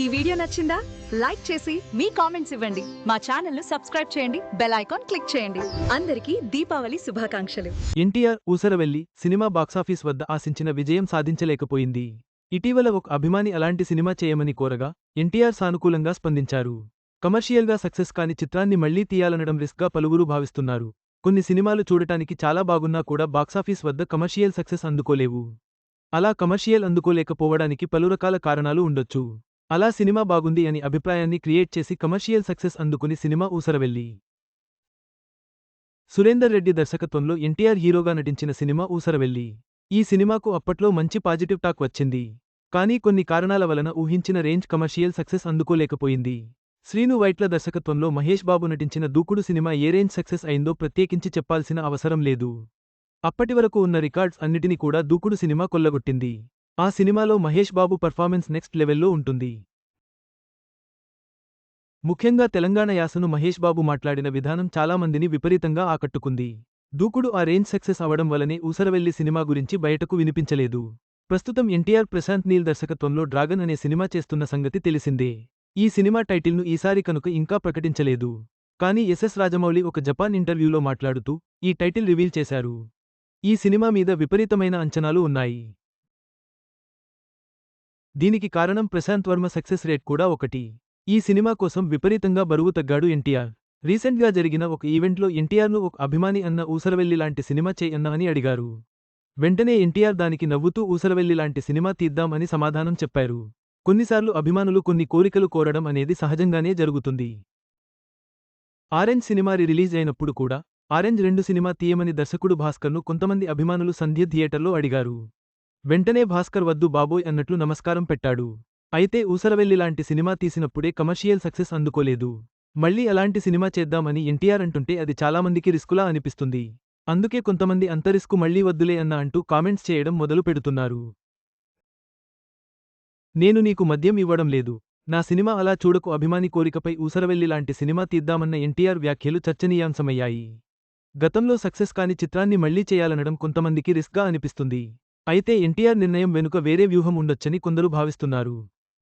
ఈ వీడియో నచ్చిందా? లైక్ చేసి మీ కామెంట్స్ ఇవ్వండి. మా ఛానల్ను సబ్స్క్రైబ్ చేయండి. బెల్ ఐకాన్ క్లిక్ చేయండి. అందరికీ దీపావళి శుభాకాంక్షలు. ఎన్టీఆర్ ఊసరవెల్లి సినిమా బాక్సాఫీస్ వద్ద ఆశించిన విజయం సాధించలేకపోయింది. ఇటీవల ఒక అభిమాని అలాంటి సినిమా చేయమని కోరగా ఎన్టీఆర్ సానుకూలంగా స్పందించారు. కమర్షియల్గా సక్సెస్ కాని చిత్రాన్ని మళ్ళీ తీయాలనడం రిస్క్గా పలువురు భావిస్తున్నారు. కొన్ని సినిమాలు చూడటానికి చాలా బాగున్నా కూడా బాక్సాఫీస్ వద్ద కమర్షియల్ సక్సెస్ అందుకోలేవు. అలా కమర్షియల్ అందుకోలేకపోవడానికి పలు రకాల కారణాలు ఉండొచ్చు. అలా సినిమా బాగుంది అని అభిప్రాయాన్ని క్రియేట్ చేసి కమర్షియల్ సక్సెస్ అందుకుని సినిమా ఊసరవెల్లి. సురేందర్ రెడ్డి దర్శకత్వంలో ఎన్టీఆర్ హీరోగా నటించిన సినిమా ఊసరవెల్లి. ఈ సినిమాకు అప్పట్లో మంచి పాజిటివ్ టాక్ వచ్చింది. కానీ కొన్ని కారణాల వలన ఊహించిన రేంజ్ కమర్షియల్ సక్సెస్ అందుకోలేకపోయింది. శ్రీను వైట్ల దర్శకత్వంలో మహేష్ బాబు నటించిన దూకుడు సినిమా ఏ రేంజ్ సక్సెస్ అయిందో ప్రత్యేకించి చెప్పాల్సిన అవసరం లేదు. అప్పటివరకు ఉన్న రికార్డ్స్ అన్నిటినీ కూడా దూకుడు సినిమా కొల్లగొట్టింది. ఆ సినిమాలో మహేష్ బాబు పర్ఫార్మెన్స్ నెక్స్ట్ లెవెల్లో ఉంటుంది. ముఖ్యంగా తెలంగాణ యాసను మహేష్ బాబు మాట్లాడిన విధానం చాలామందిని విపరీతంగా ఆకట్టుకుంది. దూకుడు ఆ రేంజ్ సక్సెస్ అవడం వలనే ఊసరవెల్లి సినిమా గురించి బయటకు వినిపించలేదు. ప్రస్తుతం ఎన్టీఆర్ ప్రశాంత్ నీల్ దర్శకత్వంలో డ్రాగన్ అనే సినిమా చేస్తున్న సంగతి తెలిసిందే. ఈ సినిమా టైటిల్ను ఈసారి కనుక ఇంకా ప్రకటించలేదు. కానీ ఎస్ఎస్ రాజమౌళి ఒక జపాన్ ఇంటర్వ్యూలో మాట్లాడుతూ ఈ టైటిల్ రివీల్ చేశారు. ఈ సినిమా మీద విపరీతమైన అంచనాలు ఉన్నాయి. దీనికి కారణం ప్రశాంత్ వర్మ సక్సెస్ రేట్ కూడా ఒకటి. ఈ సినిమా కోసం విపరీతంగా బరువు తగ్గాడు ఎన్టీఆర్. రీసెంట్గా జరిగిన ఒక ఈవెంట్లో ఎన్టీఆర్ను ఒక అభిమాని అన్న ఊసరవెల్లి లాంటి సినిమా చేయన్నామని అడిగారు. వెంటనే ఎన్టీఆర్ దానికి నవ్వుతూ ఊసరవెల్లి లాంటి సినిమా తీద్దాం అని సమాధానం చెప్పారు. కొన్నిసార్లు అభిమానులు కొన్ని కోరికలు కోరడం అనేది సహజంగానే జరుగుతుంది. ఆరెంజ్ సినిమా రిలీజ్ అయినప్పుడు కూడా ఆరెంజ్ రెండు సినిమా తీయమని దర్శకుడు భాస్కర్ను కొంతమంది అభిమానులు సంధ్య థియేటర్లో అడిగారు. వెంటనే భాస్కర్ వద్దు బాబోయ్ అన్నట్లు నమస్కారం పెట్టాడు. అయితే ఊసరవెల్లి లాంటి సినిమా తీసినప్పుడే కమర్షియల్ సక్సెస్ అందుకోలేదు. మళ్ళీ అలాంటి సినిమా చేద్దామని ఎన్టీఆర్ అంటుంటే అది చాలామందికి రిస్కులా అనిపిస్తుంది. అందుకే కొంతమంది అంత రిస్కు మళ్ళీ వద్దులే అన్న అంటూ కామెంట్స్ చేయడం మొదలు పెడుతున్నారు. నేను నీకు మద్యం ఇవ్వడం లేదు. నా సినిమా అలా చూడకు అభిమాని కోరికపై ఊసరవెల్లి లాంటి సినిమా తీద్దామన్న ఎన్టీఆర్ వ్యాఖ్యలు చర్చనీయాంశమయ్యాయి. గతంలో సక్సెస్ కాని చిత్రాన్ని మళ్ళీ చేయాలనడం కొంతమందికి రిస్క్గా అనిపిస్తుంది. అయితే ఎన్టీఆర్ నిర్ణయం వెనుక వేరే వ్యూహం ఉండొచ్చని కొందరు భావిస్తున్నారు.